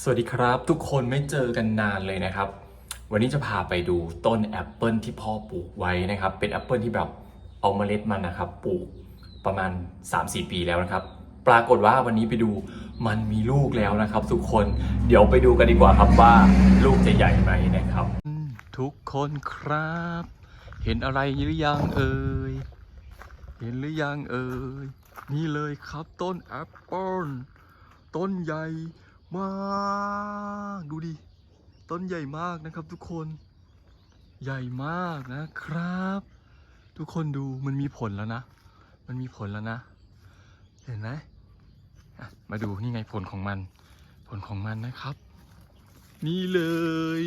สวัสดีครับ ทุกคนไม่เจอกันนานเลยนะครับ วันนี้จะพาไปดูต้นแอปเปิลที่พ่อปลูกไว้นะครับ เป็นแอปเปิลที่แบบเอาเมล็ดมันนะครับ ปลูกประมาณ 3-4 ปีแล้วนะครับ ปรากฏว่าวันนี้ไปดูมันมีลูกแล้วนะครับ ทุกคนเดี๋ยวไปดูกันดีกว่าครับว่าลูกจะใหญ่ไหมนะครับ ทุกคนครับ เห็นอะไรหรือยังเอ่ยเห็นหรือยังเอ่ยนี่เลยครับต้นแอปเปิลต้นใหญ่ มากดูดิ ต้นใหญ่มากนะครับทุกคน ใหญ่มากนะครับ ทุกคนดูมันมีผลแล้วนะ มันมีผลแล้วนะ เห็นไหมมาดูนี่ไงผลของมัน ผลของมันนะครับ นี่เลย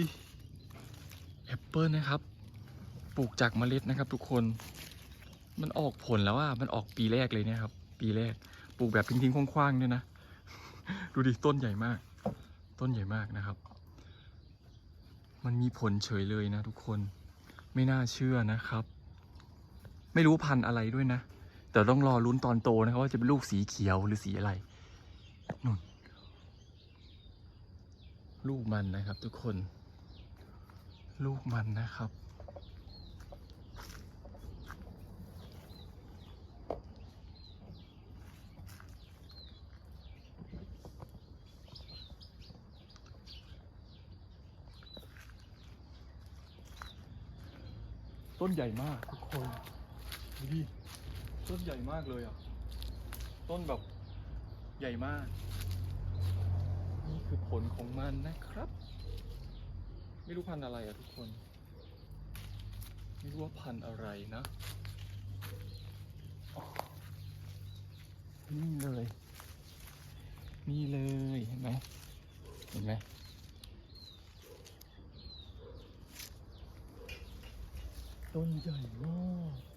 แอปเปิลนะครับ ปลูกจากเมล็ดนะครับ ทุกคน มันออกผลแล้วอะ มันออกปีแรกเลยเนี่ยครับ ปีแรก ปลูกแบบทิ้งๆคว้างๆด้วยนะ ดูดิต้นใหญ่มาก ต้นใหญ่มากนะครับ มันมีผลเฉยเลยนะทุกคนไม่น่าเชื่อนะครับ ไม่รู้พันธุ์อะไรด้วยนะ แต่ต้องรอลุ้นตอนโตนะครับว่าจะเป็นลูกสีเขียวหรือสีอะไรนู่นลูกมันนะครับทุกคน ลูกมันนะครับ ต้นใหญ่มากทุกคนดูดิต้นใหญ่มากเลยอะ ต้นแบบใหญ่มาก นี่คือผลของมันนะครับ ไม่รู้พันธุ์อะไรอะทุกคน ไม่รู้ว่าพันธุ์อะไรนะ นี่เลย นี่เลยเห็นไหมเห็นไหม ต้นใหญ่มาก